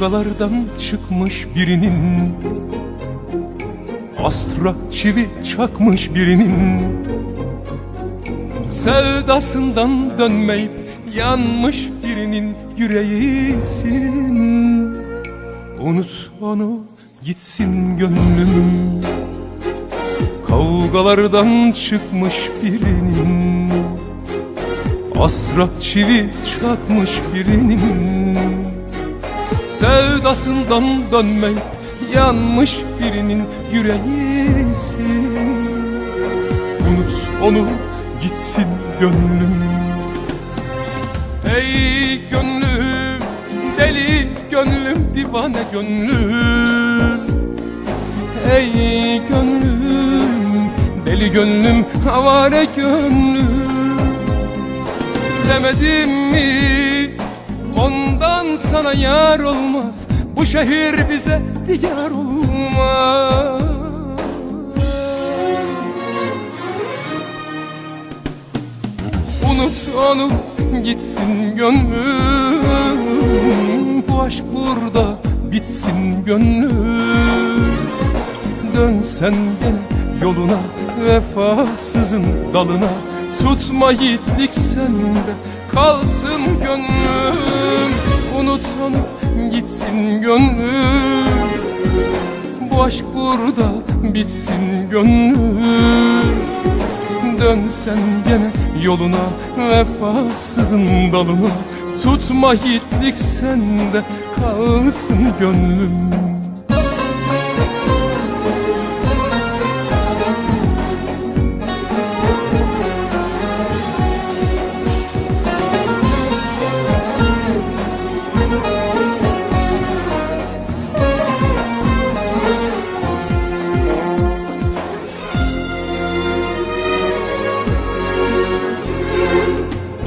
Kavgalardan çıkmış birinin. Astra çivi çakmış birinin. Sevdasından dönmeyip yanmış birinin yüreğisin. Unut onu gitsin gönlüm. Kavgalardan çıkmış birinin. Asra çivi çakmış birinin Sevdasından dönmeyip yanmış birinin yüreğisin Unut onu gitsin gönlüm. Ey gönlüm deli gönlüm divane gönlüm. Ey gönlüm deli gönlüm havare gönlüm. Demedim mi ondan sana yar olmaz. Bu şehir bize diyar olmaz. Unut onu gitsin gönlüm. Bu aşk burada bitsin gönlüm. Dönsen gene yoluna vefasızın dalına. Tutma yiğitlik sende kalsın gönlüm. Unut onu gitsin gönlüm. Bu aşk burada bitsin gönlüm. Dönsen gene yoluna vefasızın dalına Tutma yiğitlik sende kalsın gönlüm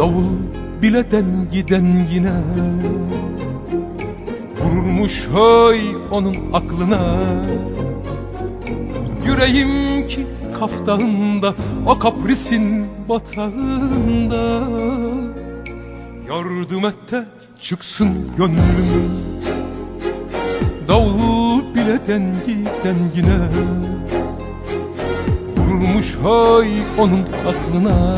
Davul bileden giden yine Vururmuş hay onun aklına. Yüreğim ki kaftağında O kaprisin batağında Yardım et de çıksın gönlüm. Davul bileden giden yine Vurmuş hay onun aklına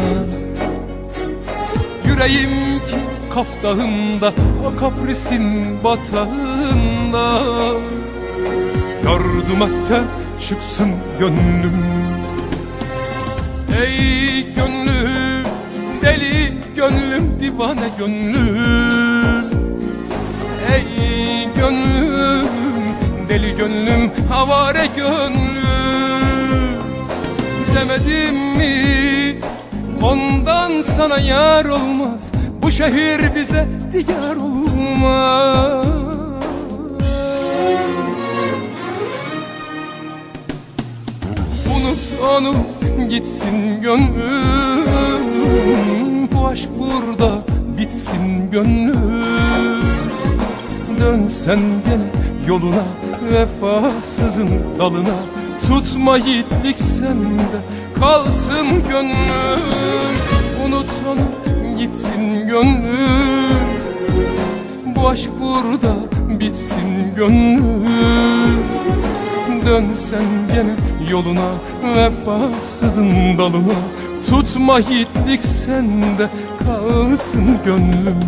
Yüreğim ki kaftağında O kaprisin batağında. Yardım et de çıksın gönlüm. Ey gönlüm deli gönlüm divane gönlüm. Ey gönlüm deli gönlüm havare gönlüm ondan sana yar olmaz. Bu şehir bize diyar olmaz. Unut onu gitsin gönlüm. Bu aşk burada bitsin gönlüm. Dönsen gene yoluna vefasızın dalına. Tutma yiğitlik sende kalsın gönlüm. Unut onu gitsin gönlüm. Bu aşk burada bitsin gönlüm. Dönsen gene yoluna vefasızın dalına. Tutma yiğitlik sende kalsın gönlüm